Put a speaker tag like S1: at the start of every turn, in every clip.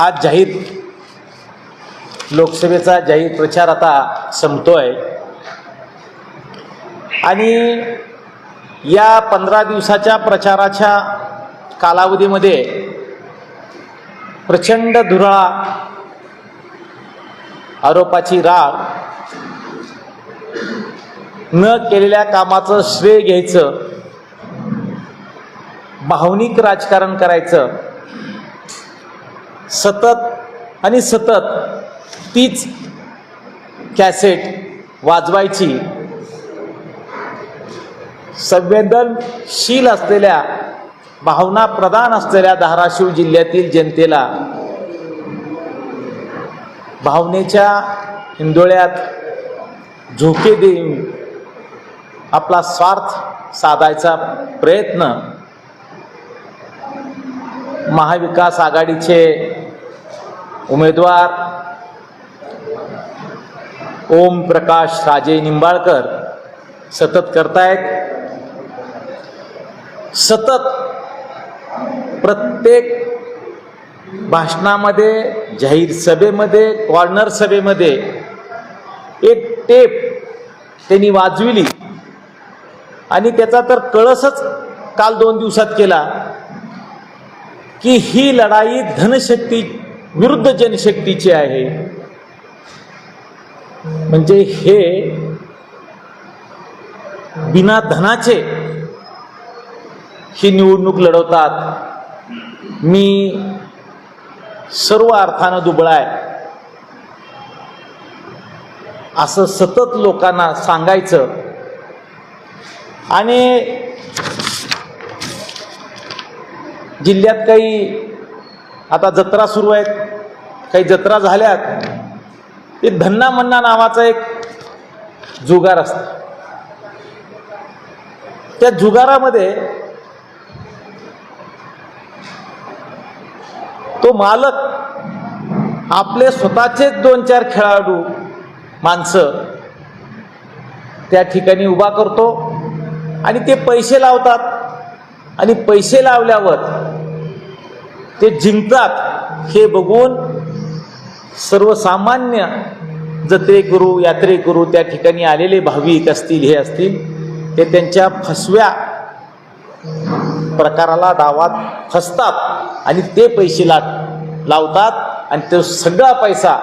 S1: आज जाहीर लोकसभेचा जाहीर प्रचार आता संपतोय. आणि या पंधरा दिवसाच्या प्रचाराच्या कालावधीमध्ये प्रचंड धुराळा आरोपाची राग न केलेल्या कामाचं श्रेय घ्यायचं भावनिक राजकारण करायचं सतत आणि सतत तीच कॅसेट वाजवायची. संवेदनशील असलेल्या भावना प्रदान असलेल्या धाराशिव जिल्ह्यातील जनतेला भावनेच्या हिंदोळ्यात झोके देऊन आपला स्वार्थ साधायचा प्रयत्न महाविकास आघाडीचे उमेदवार ओम प्रकाश राजे निंबाळकर सतत करतायत. सतत प्रत्येक भाषणामध्ये जाहीर सभेमध्ये कॉर्नर सभेमध्ये एक टेप त्यांनी वाजविली. आणि त्याचा तर कळसच काल दोन दिवसात केला. की ही लढाई धनशक्ती विरुद्ध जनशक्तीची आहे. म्हणजे हे बिना धनाचे ही निवडणूक लढवतात. मी सर्व अर्थानं दुबळाय. आहे असं सतत लोकांना सांगायचं. आणि जिल्ह्यात काही आता जत्रा सुरू आहेत काही जत्रा झाल्यात ते धन्ना मन्ना नावाचा एक जुगार असतो. त्या जुगारामध्ये तो मालक आपले स्वतःचेच दोन चार खेळाडू माणसं त्या ठिकाणी उभा करतो आणि ते पैसे लावतात. आणि पैसे लावल्यावर ते जिंकतात हे बघून सर्वसामान्य जत्रेकरू यात्रेकरू त्या ठिकाणी आलेले भाविक असतील हे असतील ते त्यांच्या फसव्या प्रकाराला डावात फसतात आणि ते पैसे ला लावतात आणि तो सगळा पैसा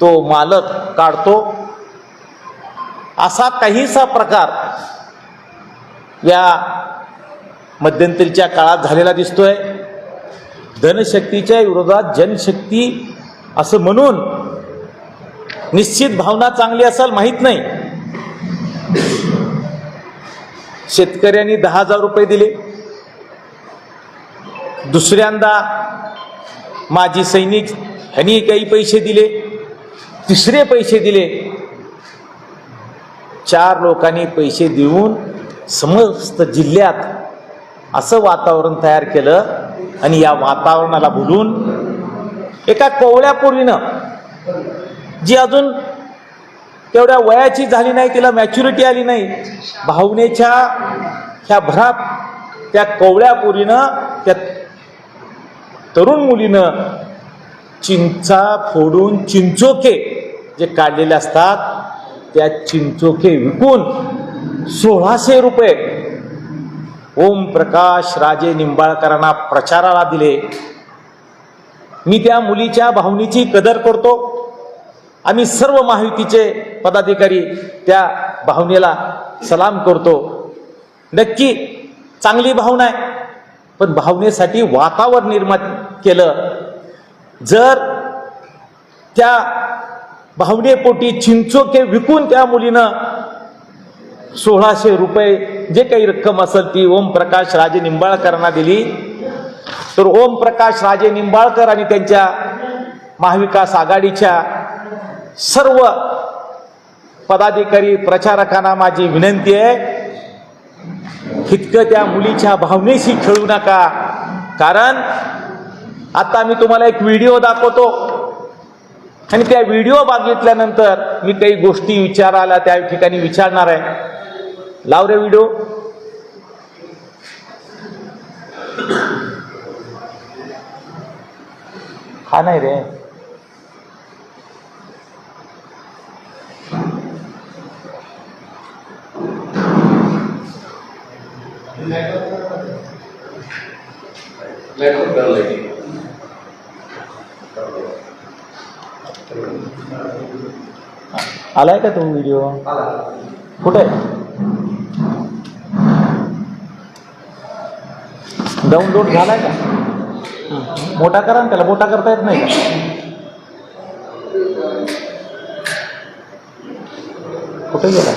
S1: तो मालक काढतो. असा काहीसा प्रकार या मध्यंतरीच्या काळात झालेला दिसतोय. धनशक्तीच्या विरोधात जनशक्ती असं म्हणून निश्चित भावना चांगली असाल माहीत नाही. शेतकऱ्यांनी दहा हजार रुपये दिले. दुसऱ्यांदा माजी सैनिक ह्यांनी काही पैसे दिले. तिसरे पैसे दिले. चार लोकांनी पैसे देऊन समस्त जिल्ह्यात असं वातावरण तयार केलं आणि या वातावरणाला बोलून एका कोवळ्यापूर्वीनं जी अजून तेवढ्या वयाची झाली नाही तिला मॅच्युरिटी आली नाही भावनेच्या ह्या भरात त्या कोवळ्यापुरीनं त्या तरुण मुलीनं चिंचा फोडून चिंचोके जे काढलेले असतात त्या चिंचोके विकून सोळाशे रुपये ओम प्रकाश राजे निंबाळकरांना प्रचाराला दिले. मी त्या मुलीच्या भावनेची कदर करतो. आम्ही सर्व माहितीचे पदाधिकारी त्या भावनेला सलाम करतो. नक्की चांगली भावना आहे. पण भावनेसाठी वातावरण निर्माण केलं. जर त्या भावनेपोटी चिंचोके विकून त्या मुलीनं सोळाशे रुपये जे काही रक्कम असेल ती ओमप्रकाश राजे निंबाळकरांना दिली. तर ओमप्रकाश राजे निंबाळकर आणि त्यांच्या महाविकास आघाडीच्या सर्व पदाधिकारी प्रचारकांना माझी विनंती आहे इतकं त्या मुलीच्या भावनेशी खेळू नका. कारण आता मी तुम्हाला एक व्हिडिओ दाखवतो. आणि त्या व्हिडिओ बघितल्यानंतर मी काही गोष्टी विचारायला त्या ठिकाणी विचारणार आहे. लाव रे व्हिडिओ हा नाही रे. आलाय का तो व्हिडिओ कुठे? डाउनलोड झालाय का? मोठा करा ना त्याला मोठा करता येत नाही का? कुठे गेला?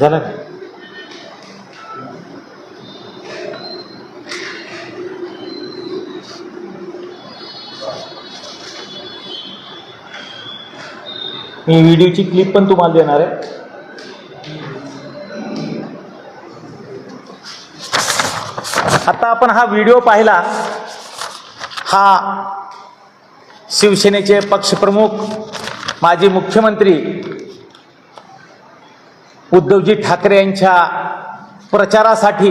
S1: झालं का? मी व्हिडिओची क्लिप पण तुम्हाला देणार आहे आता आपण हा व्हिडिओ पाहिला हा शिवसेनेचे पक्षप्रमुख माजी मुख्यमंत्री उद्धवजी ठाकरे यांच्या प्रचारासाठी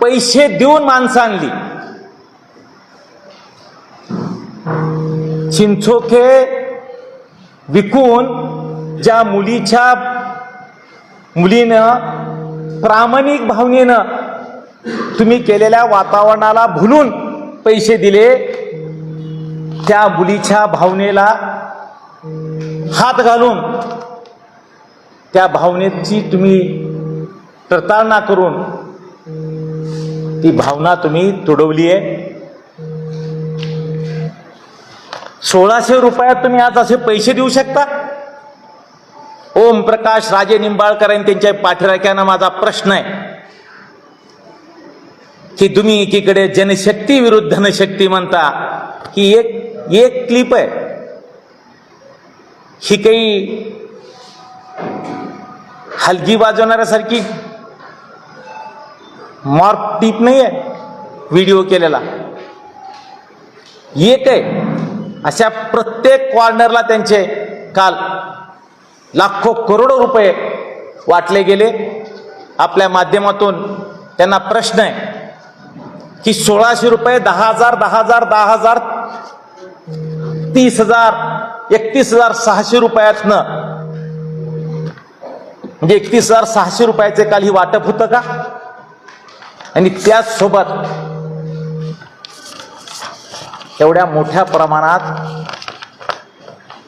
S1: पैसे देऊन माणसं आणली. चिंचोखे विकून ज्या मुलीच्या मुलीनं प्रामाणिक भावनेनं तुम्ही केलेल्या वातावरणाला भुलून पैसे दिले त्या मुलीच्या भावनेला हात घालून त्या भावनेची तुम्ही प्रतारणा करून ती भावना तुम्ही तुडवली आहे. सोळाशे रुपयात तुम्ही आज असे पैसे देऊ शकता? ओम प्रकाश राजे निंबाळकर आणि त्यांच्या पाठराख्यानं माझा प्रश्न आहे. की तुम्ही एकीकडे जनशक्ती विरुद्ध धनशक्ती म्हणता ही एक एक क्लिप आहे. ही काही हलगी वाजवणाऱ्यासारखी मार्क टीप नाही आहे व्हिडिओ केलेला. एक आहे अशा प्रत्येक कॉर्नरला त्यांचे काल लाखो करोडो रुपये वाटले गेले. आपल्या माध्यमातून त्यांना प्रश्न आहे की सोळाशे रुपये दहा हजार दहा हजार दहा हजार तीस हजार एकतीस हजार सहाशे रुपयातनं म्हणजे एकतीस हजार सहाशे रुपयाचे काल ही वाटप होतं का? आणि त्याचसोबत एवढ्या मोठ्या प्रमाणात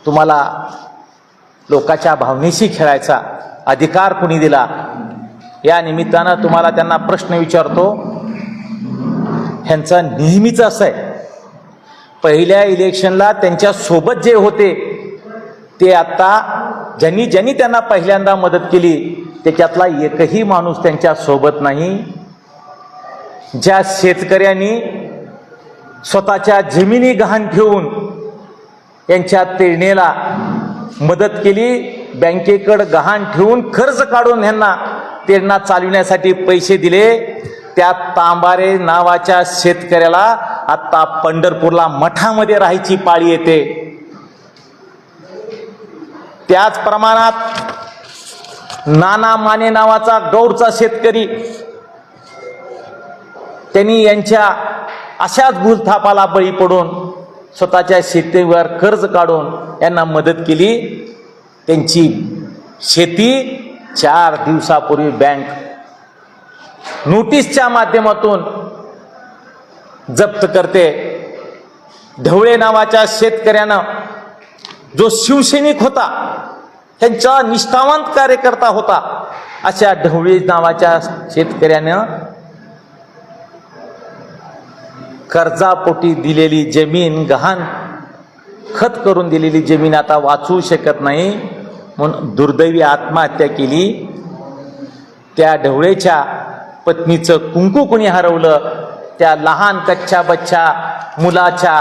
S1: तुम्हाला लोकाच्या भावनेशी खेळायचा अधिकार कुणी दिला? या निमित्तानं तुम्हाला त्यांना प्रश्न विचारतो. ह्यांचा नेहमीच असं आहे. पहिल्या इलेक्शनला त्यांच्यासोबत जे होते ते आता ज्यांनी ज्यांनी त्यांना पहिल्यांदा मदत केली त्याच्यातला एकही माणूस त्यांच्यासोबत नाही. ज्या शेतकऱ्यांनी स्वतःच्या जमिनी गहाण ठेवून यांच्या तेरणेला मदत केली बँकेकडं गहाण ठेवून कर्ज काढून ह्यांना तेरणा चालविण्यासाठी पैसे दिले त्या तांबारे नावाच्या शेतकऱ्याला आता पंढरपूरला मठामध्ये राहायची पाळी येते. त्याच प्रमाणात नाना माने नावाचा गौरचा शेतकरी त्यांनी यांच्या अशाच भूलथापाला बळी पडून स्वतःच्या शेतीवर कर्ज काढून यांना मदत केली. त्यांची शेती चार दिवसापूर्वी बँक नोटीसच्या माध्यमातून जप्त करते. ढवळे नावाच्या शेतकऱ्यानं जो शिवसैनिक होता त्यांचा निष्ठावंत कार्यकर्ता होता अशा ढवळी नावाच्या शेतकऱ्यानं कर्जापोटी दिलेली जमीन गहाण खत करून दिलेली जमीन आता वाचवू शकत नाही म्हणून दुर्दैवी आत्महत्या केली. त्या ढवळेच्या पत्नीचं कुंकू कुणी हरवलं? त्या लहान कच्च्या बच्च्या मुलाच्या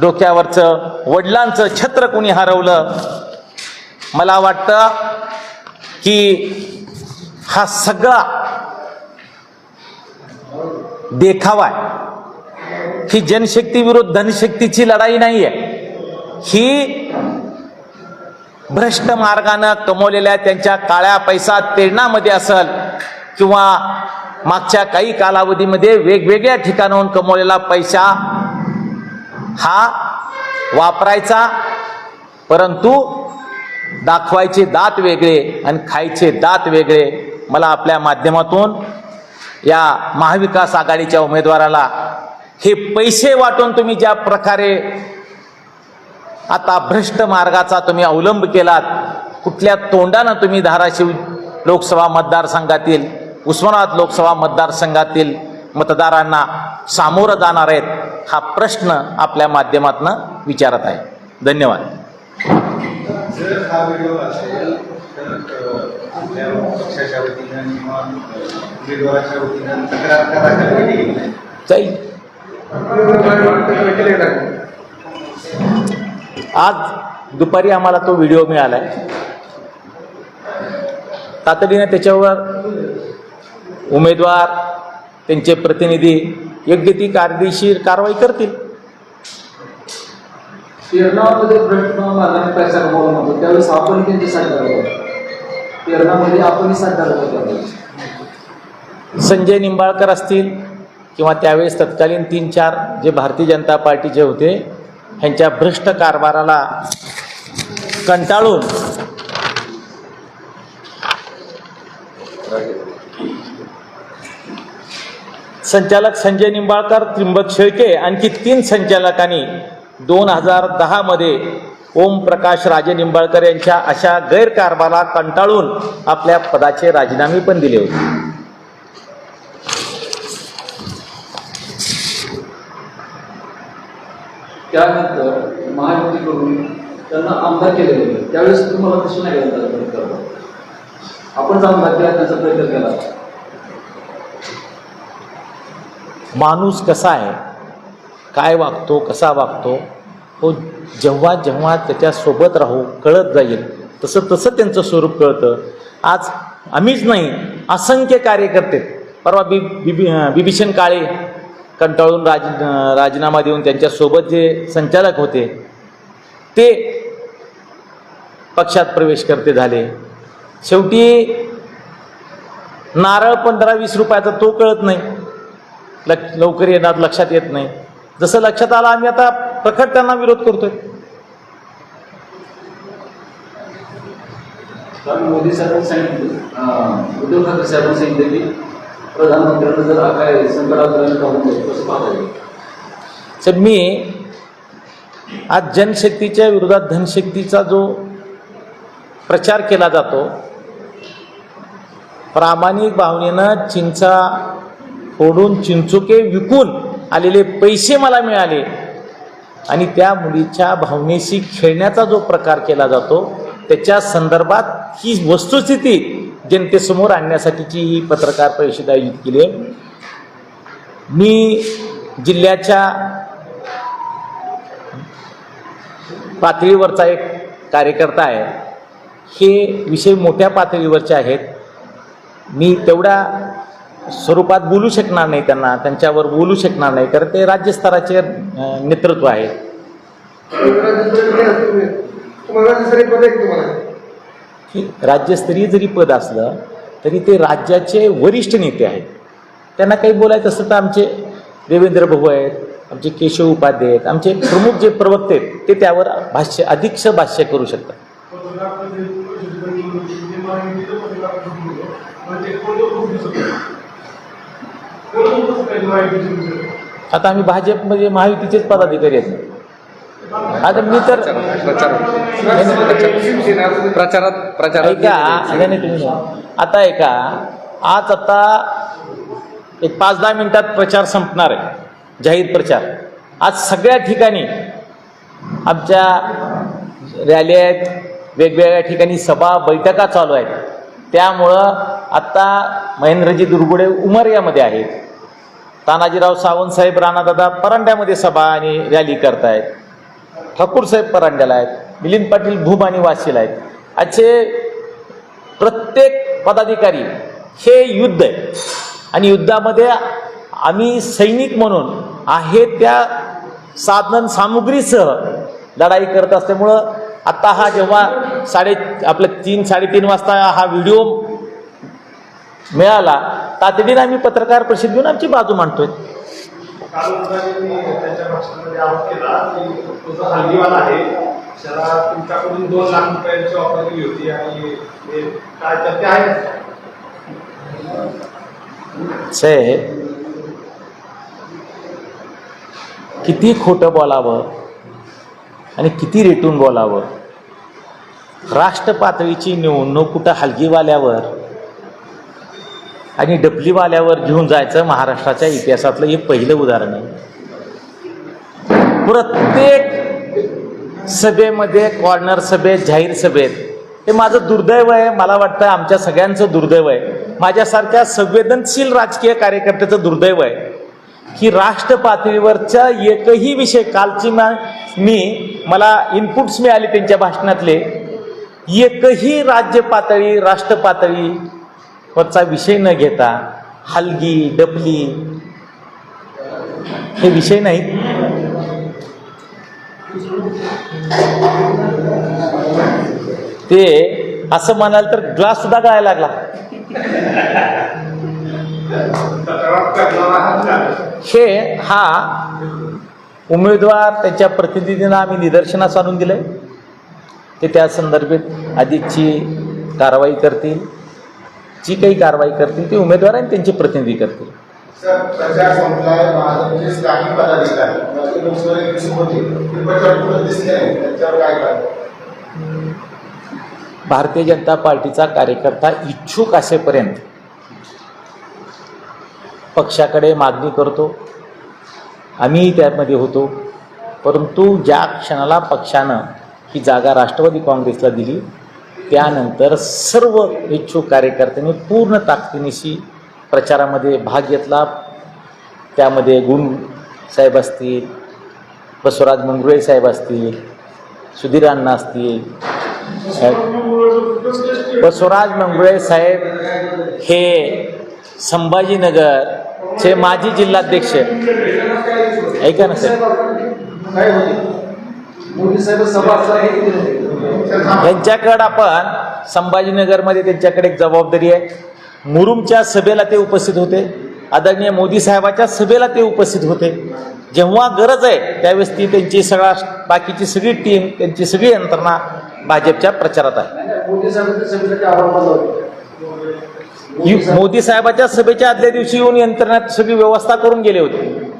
S1: डोक्यावरचं वडिलांचं छत्र कुणी हरवलं? मला वाटतं की हा सगळा देखावा आहे. ही जनशक्ती विरुद्ध धनशक्तीची लढाई नाही आहे ही भ्रष्ट मार्गानं कमवलेल्या त्यांच्या काळ्या पैसा तेरणामध्ये असल किंवा मागच्या काही कालावधीमध्ये वेगवेगळ्या ठिकाणाहून कमवलेला पैसा हा वापरायचा परंतु दाखवायचे दात वेगळे आणि खायचे दात वेगळे. मला आपल्या माध्यमातून या महाविकास आघाडीच्या उमेदवाराला हे पैसे वाटून तुम्ही ज्या प्रकारे आता भ्रष्ट मार्गाचा तुम्ही अवलंब केलात कुठल्या तोंडानं तुम्ही धाराशिव लोकसभा मतदारसंघातील उस्मानाबाद लोकसभा मतदारसंघातील मतदारांना सामोरं जाणार आहेत हा प्रश्न आपल्या माध्यमातून विचारत आहे. धन्यवाद. जाईल आज दुपारी आम्हाला तो व्हिडिओ मिळालाय. तातडीने त्याच्यावर उमेदवार त्यांचे प्रतिनिधी योग्य ती कायदेशीर कारवाई करतील.
S2: पेरणामध्ये पैसा कमवला त्यावेळेस आपण त्यांची होतो? पेरणामध्ये आपण होतो
S1: संजय निंबाळकर असतील किंवा त्यावेळेस तत्कालीन तीन चार जे भारतीय जनता पार्टीचे होते ह्यांच्या भ्रष्ट कारभाराला कंटाळून संचालक संजय निंबाळकर त्रिंबक शेळके आणखी तीन संचालकांनी दोन हजार दहामध्ये ओम प्रकाश राजे निंबाळकर यांच्या अशा गैरकारभाराला कंटाळून आपल्या पदाचे राजीनामे पण दिले होते.
S2: त्यानंतर महायुती करून त्यांना आमदार केले होते. त्यावेळेस तुम्हाला कशी नाही आपण आमदार केला त्याचा प्रयत्न केला.
S1: माणूस कसा आहे? काय वागतो? कसा वागतो? हो जेव्हा जेव्हा त्याच्यासोबत राहू कळत जाईल. तसं तसं त्यांचं स्वरूप कळतं. आज आम्हीच नाही असंख्य कार्यकर्ते. परवा बी बिबी बिभीषण काळे कंटाळून राज राजीनामा देऊन त्यांच्यासोबत जे संचालक होते ते पक्षात प्रवेश करते झाले. शेवटी नारळ पंधरा वीस रुपयाचा तो कळत नाही. लक लवकर येणार लक्षात येत नाही. जसं लक्षात आलं आम्ही आता प्रखट त्यांना विरोध करतोय.
S2: मोदी साहेबांनी सांगितलं उद्धव ठाकरे साहेबांनी सांगितलं की प्रधानमंत्र्यांना जर काय तर
S1: मी आज जनशक्तीच्या विरोधात धनशक्तीचा जो प्रचार केला जातो प्रामाणिक भावनेनं चिंचा फोडून चिंचुके विकून आलेले पैसे मला मिळाले. आणि त्या मुलीच्या भावनेशी खेळण्याचा जो प्रकार केला जातो त्याच्या संदर्भात ही वस्तुस्थिती जनतेसमोर आणण्यासाठीची ही पत्रकार परिषद आयोजित केली आहे. मी जिल्ह्याच्या पातळीवरचा एक कार्यकर्ता आहे. हे विषय मोठ्या पातळीवरचे आहेत. मी तेवढा स्वरूपात बोलू शकणार नाही त्यांना त्यांच्यावर बोलू शकणार नाही कारण ते राज्यस्तराचे नेतृत्व आहे. राज्यस्तरीय जरी पद असलं तरी ते राज्याचे वरिष्ठ नेते आहेत. त्यांना काही बोलायचं असतं तर आमचे देवेंद्र भाऊ आहेत आमचे केशव उपाध्ये आहेत आमचे प्रमुख जे प्रवक्ते आहेत ते त्यावर भाष्य अधिकच भाष्य करू शकतात. आता आम्ही भाजपमध्ये महायुतीचेच पदाधिकारी आहेत. आता मी तर
S3: प्रचारात प्रचारात
S1: ऐका नाही तुम्ही. आता ऐका आज आता एक पाच दहा मिनिटात प्रचार संपणार आहे. जाहीर प्रचार. आज सगळ्या ठिकाणी आमच्या रॅली आहेत. वेगवेगळ्या ठिकाणी सभा बैठका चालू आहेत. त्यामुळं आत्ता महेंद्रजी दुर्गुडे उमरियामध्ये आहेत. तानाजीराव सावंत साहेब राणादादा परांड्यामध्ये सभा आणि रॅली करतायत. ठाकूर साहेब परांड्याला आहेत. मिलिंद पाटील भूम आणि वाशीला आहेत. असे प्रत्येक पदाधिकारी हे युद्ध आहे. आणि युद्धामध्ये आम्ही सैनिक म्हणून आहे त्या साधन सामुग्रीसह लढाई करत असल्यामुळं आत्ता हा जेव्हा साडे आपलं तीन साडेतीन वाजता हा व्हिडिओ मिळाला. तातडीनं आम्ही पत्रकार परिषद घेऊन आमची बाजू मांडतोय.
S4: हे
S1: साहेब किती खोटं बोलावं आणि किती रेटून बोलावं? राष्ट्र पातळीची निवडणूक कुठं हलगीवाल्यावर आणि डबलीवाल्यावर घेऊन जायचं महाराष्ट्राच्या इतिहासातलं हे पहिलं उदाहरण आहे. प्रत्येक सभेमध्ये कॉर्नर सभेत जाहीर सभेत हे माझं दुर्दैव आहे. मला वाटतं आमच्या सगळ्यांचं दुर्दैव आहे. माझ्यासारख्या संवेदनशील राजकीय कार्यकर्त्याचं दुर्दैव आहे. की राष्ट्रपातळीवरच्या एकही विषय कालची मी मला इनपुट्स मिळाले त्यांच्या भाषणातले. एकही राज्य पातळी राष्ट्र पातळी वरचा विषय न घेता हलगी डबली हे विषय नाहीत. ते असं म्हणाल तर ग्लास सुद्धा गळायला लागला.
S4: हे
S1: हा उमेदवार त्याच्या प्रतिनिधींना आम्ही निदर्शनास आणून दिलंय. ते त्या संदर्भात अधिकची कारवाई करतील. जी काही कारवाई करतील ती उमेदवार आणि त्यांचे प्रतिनिधी करतील.
S5: काय
S1: भारतीय जनता पार्टीचा कार्यकर्ता इच्छुक असेपर्यंत पक्षाकडे मागणी करतो. आम्हीही त्यामध्ये होतो. परंतु ज्या क्षणाला पक्षानं ही जागा राष्ट्रवादी काँग्रेसला दिली त्यानंतर सर्व इच्छुक कार्यकर्त्यांनी पूर्ण ताकदीनिशी प्रचारामध्ये भाग घेतला. त्यामध्ये गुण साहेब असतील बसवराज मंगरुळे साहेब असतील सुधीर अण्णा असतील. बसवराज मंगुळे साहेब हे संभाजीनगरचे माजी जिल्हाध्यक्ष ऐका ना साहेब. यांच्याकडं आपण संभाजीनगरमध्ये त्यांच्याकडे एक जबाबदारी आहे. मुरुमच्या सभेला ते उपस्थित होते. आदरणीय मोदी साहेबाच्या सभेला ते उपस्थित होते. जेव्हा गरज आहे त्यावेळेस ती त्यांची सगळा बाकीची सगळी टीम त्यांची सगळी यंत्रणा भाजपच्या प्रचारात आहे. मोदी साहेबाच्या सभेच्या आदल्या दिवशी येऊन यंत्रणात सगळी व्यवस्था करून गेले होते.